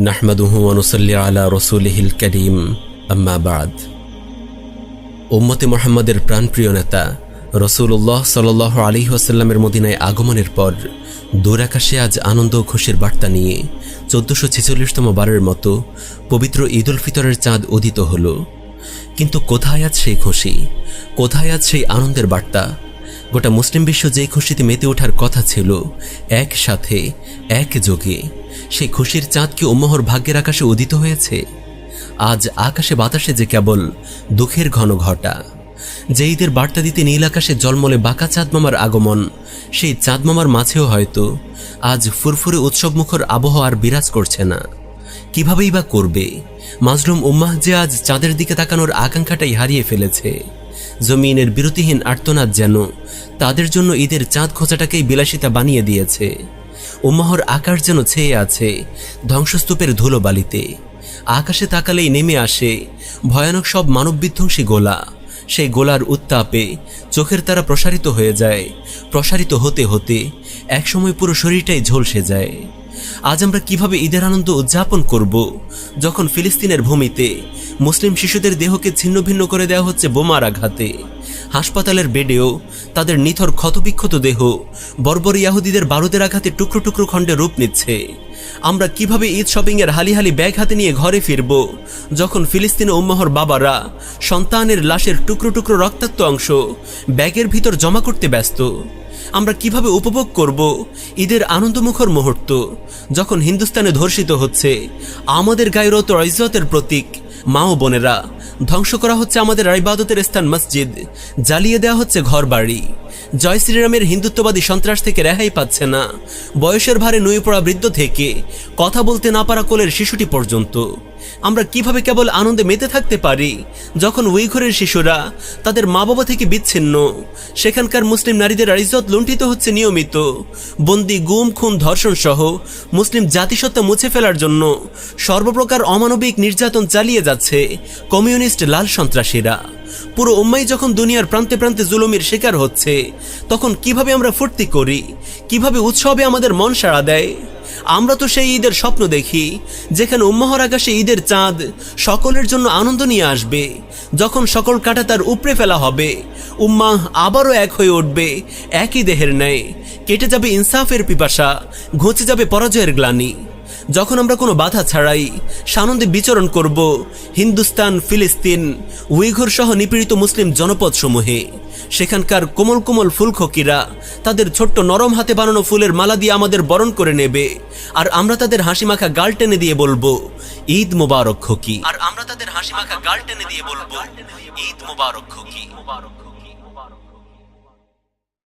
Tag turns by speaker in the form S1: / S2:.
S1: নাহমাদুহু অনুসল্লি আলা রসুলহিল করিম আম্মা বাদ উম্মতে মোহাম্মদের প্রাণপ্রিয় নেতা রসুল্লাহ সাল আলী আসাল্লামের মদিনায় আগমনের পর দূরাকাশে আজ আনন্দ খুশির বার্তা নিয়ে চোদ্দশো ছেচল্লিশতম বারের মতো পবিত্র ঈদ উল ফিতরের চাঁদ উদিত হল। কিন্তু কোথায় আজ সেই খুশি? কোথায় আজ সেই আনন্দের বার্তা? গোটা মুসলিম বিশ্ব যে খুশিতে মেতে ওঠার কথা ছিল, একসাথে এক যোগে সেই খুশির চাঁদ কি উম্মহর ভাগ্যের আকাশে উদিত হয়েছে? আজ আকাশে বাতাসে যে কেবল দুঃখের ঘন ঘটা। যে ঈদের বার্তা দিতে নীল আকাশে জলমলে বাঁকা চাঁদমামার আগমন, সেই চাঁদমামার মাঝেও হয়তো আজ ফুরফুরে উৎসবমুখর আবহাওয়ার বিরাজ করছে না। কিভাবেই বা করবে? মাজলুম উম্মাহ যে আজ চাঁদের দিকে তাকানোর আকাঙ্ক্ষাটাই হারিয়ে ফেলেছে। জমিনের বিরতিহীন আর্তনাদ যেন তাদের জন্য ঈদের চাঁদ খোঁচাটাকেই বিলাসিতা বানিয়ে দিয়েছে। উম্মাহর আকাশ যেন ছেয়ে আছে ধ্বংসস্তূপের ধুলোবালিতে। আকাশে তাকালেই নেমে আসে ভয়ানক সব মানব বিধ্বংসী গোলা। সেই গোলার উত্তাপে চোখের তারা প্রসারিত হয়ে যায়। প্রসারিত হতে হতে একসময় পুরো শরীরটাই ঝলসে যায়। আজ আমরা কীভাবে ঈদের আনন্দ উদযাপন করব? যখন ফিলিস্তিনের ভূমিতে মুসলিম শিশুদের দেহকে ছিন্ন ভিন্ন করে দেওয়া হচ্ছে বোমার আঘাতে, হাসপাতালের বেডেও তাদের নিথর ক্ষতবিক্ষত দেহ বর্বর ইয়াহুদিদের বারুদের আঘাতে টুকরো টুকরো খণ্ডে রূপ নিচ্ছে। আমরা কীভাবে ঈদ শপিংয়ের হালি হালি ব্যাগ হাতে নিয়ে ঘরে ফিরব, যখন ফিলিস্তিনে উম্মাহর বাবারা সন্তানের লাশের টুকরো টুকরো রক্তাক্ত অংশ ব্যাগের ভিতর জমা করতে ব্যস্ত? আমরা কীভাবে উপভোগ করব? ঈদের আনন্দমুখর মুহূর্ত, যখন হিন্দুস্তানে ধর্ষিত হচ্ছে, আমাদের গায়রত রজতের প্রতীক, মা ও বোনেরা। ধ্বংস করা হচ্ছে আমাদের আইবাদতের স্থান মসজিদ, জ্বালিয়ে দেওয়া হচ্ছে ঘর বাড়ি জয় শ্রীরামের হিন্দুত্ববাদী সন্ত্রাস থেকে রেহাই পাচ্ছে না। বয়সের ভারে নুয়ে পড়া বৃদ্ধ থেকে। কথা বলতে না পারা কোলের শিশুটি পর্যন্ত। আমরা কীভাবে কেবল আনন্দে মেতে থাকতে পারি? যখন উইঘরের শিশুরা তাদের মা বাবা থেকে বিচ্ছিন্ন, সেখানকার মুসলিম নারীদের ইজ্জত লুণ্ঠিত হচ্ছে নিয়মিত। বন্দি, গুম, খুন, ধর্ষণ সহ মুসলিম জাতিসত্তা মুছে ফেলার জন্য সর্বপ্রকার অমানবিক নির্যাতন চালিয়ে যাচ্ছে কমিউনিস্ট লাল সন্ত্রাসীরা। পুরো উম্মাই যখন দুনিয়ার প্রান্তে প্রান্তে জুলুমের শিকার হচ্ছে, তখন কীভাবে আমরা ফুর্তি করি? কীভাবে উৎসবে আমাদের মন সাড়া দেয়? আমরা তো সেই ঈদের স্বপ্ন দেখি, যেখানে উম্মাহর আকাশে ঈদের চাঁদ সকলের জন্য আনন্দ নিয়ে আসবে। যখন সকল কাটা তার উপড়ে ফেলা হবে, উম্মাহ আবারও এক হয়ে উঠবে, একই দেহের ন্যায়। কেটে যাবে ইনসাফের পিপাসা, ঘুচে যাবে পরাজয়ের গ্লানি। যখন আমরা কোনো বাধা ছাড়াই সানন্দে বিচরণ করব হিন্দুস্তান, ফিলিস্তিন উইঘুর সহ নিপীড়িত মুসলিম জনপদ সমূহে সেখানকার কোমল কোমল ফুলখকিরা তাদের ছোট্ট নরম হাতে বানানো ফুলের মালা দিয়ে আমাদের বরণ করে নেবে। আর আমরা তাদের হাসি মাখা গাল টেনে দিয়ে বলব, ঈদ মোবারক খকি। আর আমরা তাদের হাসি মাখা গাল টেনে দিয়ে বলব, ঈদ মোবারক খকি।